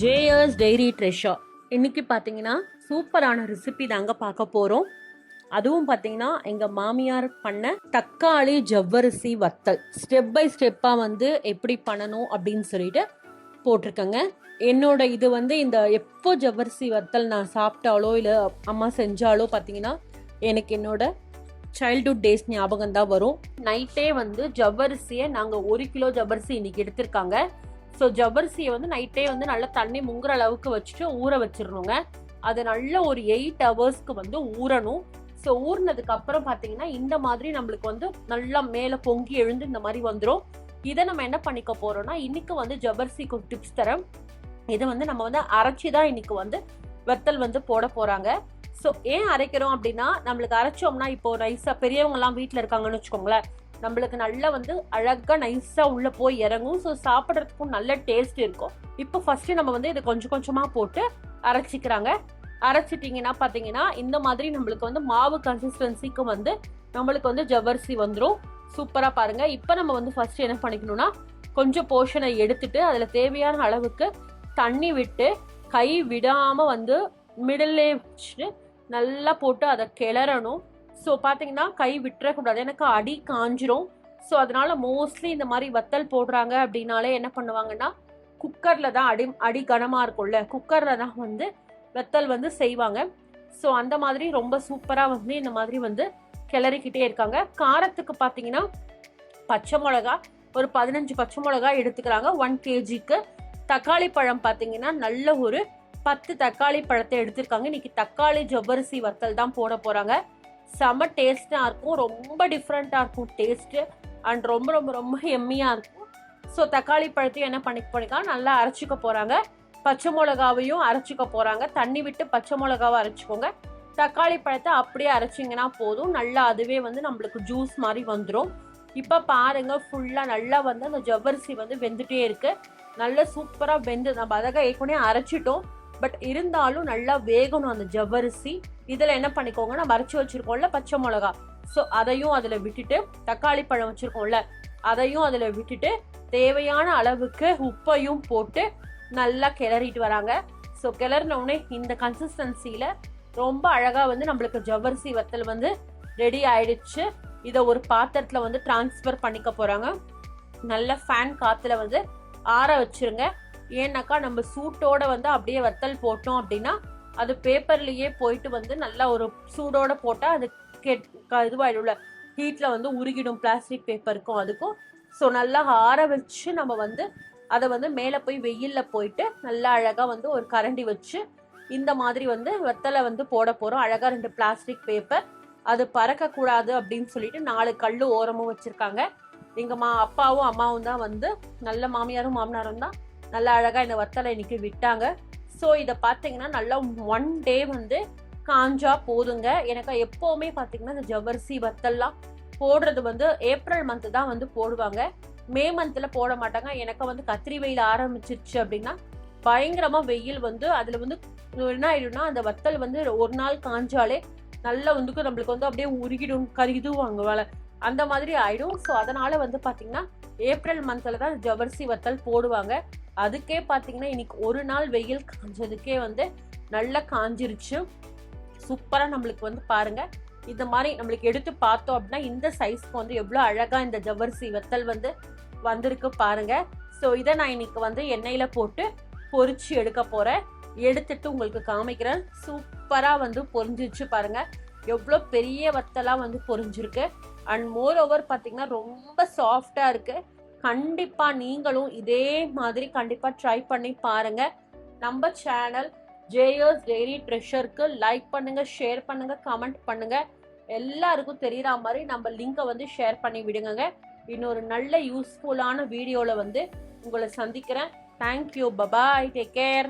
ஜேயர்ஸ் dairy ட்ரெஷா இன்னைக்கு பார்த்தீங்கன்னா சூப்பரான ரெசிபி தாங்க பார்க்க போகிறோம் அதுவும் பார்த்தீங்கன்னா எங்கள் மாமியார் பண்ண தக்காளி ஜவ்வரிசி வத்தல். ஸ்டெப் பை ஸ்டெப்பாக வந்து எப்படி பண்ணணும் அப்படின்னு சொல்லிட்டு போட்டிருக்கேங்க. என்னோட இது வந்து இந்த எப்போ ஜவ்வரிசி வத்தல் நான் சாப்பிட்டாலோ இல்லை அம்மா செஞ்சாலோ பார்த்தீங்கன்னா எனக்கு என்னோட சைல்டுஹுட் டேஸ் ஞாபகம் தான் வரும் நைட்டே வந்து ஜவ்வரிசியை நாங்கள் ஒரு கிலோ ஜவ்வரிசி இன்னைக்கு எடுத்திருக்காங்க. ஸோ ஜவ்வரிசியை வந்து நைட்டே வந்து நல்லா தண்ணி முங்குற அளவுக்கு வச்சுட்டு ஊற வச்சிடணுங்க. அது நல்ல ஒரு எயிட் ஹவர்ஸ்க்கு வந்து ஊறணும். ஸோ ஊறினதுக்கு அப்புறம் பார்த்தீங்கன்னா இந்த மாதிரி நம்மளுக்கு வந்து நல்லா மேலே பொங்கி எழுந்து இந்த மாதிரி வந்துடும் இதை நம்ம என்ன பண்ணிக்க போறோம்னா இன்னைக்கு வந்து ஜபர்சிக்கு டிப்ஸ் தரேன். இதை வந்து நம்ம வந்து அரைச்சி தான் இன்னைக்கு வந்து வத்தல் வந்து போட போறாங்க. ஸோ ஏன் அரைக்கிறோம் அப்படின்னா நம்மளுக்கு அரைச்சோம்னா இப்போ நைஸா பெரியவங்கலாம் வீட்டில் இருக்காங்கன்னு வச்சுக்கோங்களேன். நம்மளுக்கு நல்லா வந்து அழகாக நைஸாக உள்ளே போய் இறங்கும். ஸோ சாப்பிட்றதுக்கும் நல்ல டேஸ்ட் இருக்கும். இப்போ ஃபஸ்ட்டு நம்ம வந்து இதை கொஞ்சம் கொஞ்சமாக போட்டு அரைச்சிக்கிறாங்க. அரைச்சிட்டிங்கன்னா பார்த்தீங்கன்னா இந்த மாதிரி நம்மளுக்கு வந்து மாவு கன்சிஸ்டன்சிக்கு வந்து நம்மளுக்கு வந்து ஜவ்வரிசி வந்துடும் சூப்பராக பாருங்கள் இப்போ நம்ம வந்து ஃபஸ்ட்டு என்ன பண்ணிக்கணும்னா கொஞ்சம் போர்ஷனை எடுத்துட்டு அதில் தேவையான அளவுக்கு தண்ணி விட்டு கை விடாமல் வந்து மிடில்லே வச்சுட்டு நல்லா போட்டு அதை கிளறணும். ஸோ பார்த்தீங்கன்னா கை விட்டுறக்கூடாது. எனக்கு அடி காஞ்சிரும். ஸோ அதனால மோஸ்ட்லி இந்த மாதிரி வத்தல் போடுறாங்க அப்படின்னாலே என்ன பண்ணுவாங்கன்னா குக்கரில் தான் அடி அடி கனமாக இருக்கும்ல. குக்கரில் தான் வந்து வத்தல் வந்து செய்வாங்க. ஸோ அந்த மாதிரி ரொம்ப சூப்பராக வந்து இந்த மாதிரி வந்து கிளறிக்கிட்டே இருக்காங்க. காரத்துக்கு பார்த்தீங்கன்னா பச்சை மிளகா ஒரு பதினஞ்சு பச்சை மிளகா எடுத்துக்கிறாங்க. ஒன் கேஜிக்கு தக்காளி பழம் பார்த்தீங்கன்னா நல்ல ஒரு பத்து தக்காளி பழத்தை எடுத்திருக்காங்க. இன்னைக்கு தக்காளி ஜவ்வரிசி வத்தல் தான் போட போகிறாங்க செம டேஸ்ட்டாக இருக்கும். ரொம்ப டிஃப்ரெண்ட்டாக இருக்கும் டேஸ்ட்டு அண்ட் ரொம்ப ரொம்ப ரொம்ப எம்மியாக இருக்கும். ஸோ தக்காளி பழத்தையும் என்ன பண்ணி பண்ணிக்கலாம்? நல்லா அரைச்சிக்க போகிறாங்க பச்சை மிளகாவையும் அரைச்சிக்க போகிறாங்க தண்ணி விட்டு பச்சை மிளகாவை அரைச்சிக்கோங்க. தக்காளி பழத்தை அப்படியே அரைச்சிங்கன்னா போதும். நல்லா அதுவே வந்து நம்மளுக்கு ஜூஸ் மாதிரி வந்துடும் இப்போ பாருங்கள் ஃபுல்லாக நல்லா வந்து அந்த ஜவ்வரிசி வந்து வெந்துட்டே இருக்குது நல்லா சூப்பராக வெந்து நம்ம அதக ஏற்கனவே அரைச்சிட்டோம். பட் இருந்தாலும் நல்லா வேகணும் அந்த ஜவ்வரிசி. இதில் என்ன பண்ணிக்கோங்கன்னா நம்ம வச்சுருக்கோம்ல பச்சை மிளகா. ஸோ அதையும் அதில் விட்டுட்டு தக்காளி பழம் வச்சுருக்கோம்ல அதையும் அதில் விட்டுட்டு தேவையான அளவுக்கு உப்பையும் போட்டு நல்லா கிளறிட்டு வராங்க. ஸோ கிளறினவுடனே இந்த கன்சிஸ்டன்சியில் ரொம்ப அழகாக வந்து நம்மளுக்கு ஜவ்வரிசி வத்தல் வந்து ரெடி ஆயிடுச்சு. இதை ஒரு பாத்திரத்தில் வந்து டிரான்ஸ்ஃபர் பண்ணிக்க போகிறாங்க நல்ல ஃபேன் காற்றுல வந்து ஆற வச்சிருங்க. ஏன்னாக்கா நம்ம சூட்டோட வந்து அப்படியே வத்தல் போட்டோம் அப்படின்னா அது பேப்பர்லயே போயிட்டு வந்து நல்லா ஒரு சூடோட போட்டா அது கெட் க- இதுவாயிடும்ல ஹீட்ல வந்து உருகிடும் பிளாஸ்டிக் பேப்பருக்கும் அதுக்கும். ஸோ நல்லா ஆற வச்சு நம்ம வந்து அதை வந்து மேலே போய் வெயில்ல போயிட்டு நல்லா அழகாக வந்து ஒரு கரண்டி வச்சு இந்த மாதிரி வந்து வெத்தலை வந்து போட போகிறோம் அழகாக ரெண்டு பிளாஸ்டிக் பேப்பர் அது பறக்கக்கூடாது அப்படின்னு சொல்லிட்டு நாலு கல் ஓரமும் வச்சுருக்காங்க. எங்கள் மா அப்பாவும் அம்மாவும் தான் வந்து நல்ல மாமியாரும் மாமனாரும் தான் நல்லா அழகாக இந்த வத்தலை இன்னைக்கு விட்டாங்க. ஸோ இதை பார்த்தீங்கன்னா நல்லா ஒன் டே வந்து காஞ்சா போதுங்க. எனக்கு எப்போவுமே பார்த்தீங்கன்னா இந்த ஜவரிசி வத்தல்லாம் போடுறது வந்து ஏப்ரல் மந்த்து தான் வந்து போடுவாங்க. மே மந்தில் போட மாட்டாங்க. எனக்கு வந்து கத்திரி வெயில் ஆரம்பிச்சிருச்சு அப்படின்னா பயங்கரமாக வெயில் வந்து அதில் வந்து என்ன ஆயிடும்னா அந்த வத்தல் வந்து ஒரு நாள் காஞ்சாலே நல்லா வந்து நம்மளுக்கு வந்து அப்படியே உருகிடும் கருகிதுவாங்க வேலை அந்த மாதிரி ஆயிடும். ஸோ அதனால வந்து பார்த்திங்கன்னா ஏப்ரல் மந்தில் தான் ஜவர்சி வத்தல் போடுவாங்க. அதுக்கே பார்த்தீங்கன்னா இன்னைக்கு ஒரு நாள் வெயில் காஞ்சதுக்கே வந்து நல்லா காஞ்சிருச்சு. சூப்பராக நம்மளுக்கு வந்து பாருங்க. இந்த மாதிரி நம்மளுக்கு எடுத்து பார்த்தோம் அப்படின்னா இந்த சைஸ்க்கு வந்து எவ்வளோ அழகாக இந்த ஜவ்வரிசி வத்தல் வந்து வந்திருக்கு பாருங்க. ஸோ இதை நான் இன்னைக்கு வந்து எண்ணெயில் போட்டு பொறிச்சு எடுக்க போகிறேன் எடுத்துட்டு உங்களுக்கு காமிக்கிறேன். சூப்பராக வந்து பொறிஞ்சிச்சு பாருங்கள் எவ்வளோ பெரிய வத்தலாக வந்து பொறிஞ்சிருக்கு அண்ட் மோர் ஓவர் பார்த்தீங்கன்னா ரொம்ப சாஃப்டாக இருக்குது கண்டிப்பா நீங்களும் இதே மாதிரி கண்டிப்பா ட்ரை பண்ணி பாருங்க. நம்ம சேனல் ஜேயர்ஸ் டெய்லி ட்ரெஷருக்கு லைக் பண்ணுங்க ஷேர் பண்ணுங்க கமெண்ட் பண்ணுங்க. எல்லாருக்கும் தெரியற மாதிரி நம்ம லிங்கை வந்து ஷேர் பண்ணி விடுங்க இன்னொரு நல்ல யூஸ்ஃபுல்லான வீடியோவில் வந்து உங்களை சந்திக்கிறேன். Thank you bye bye take care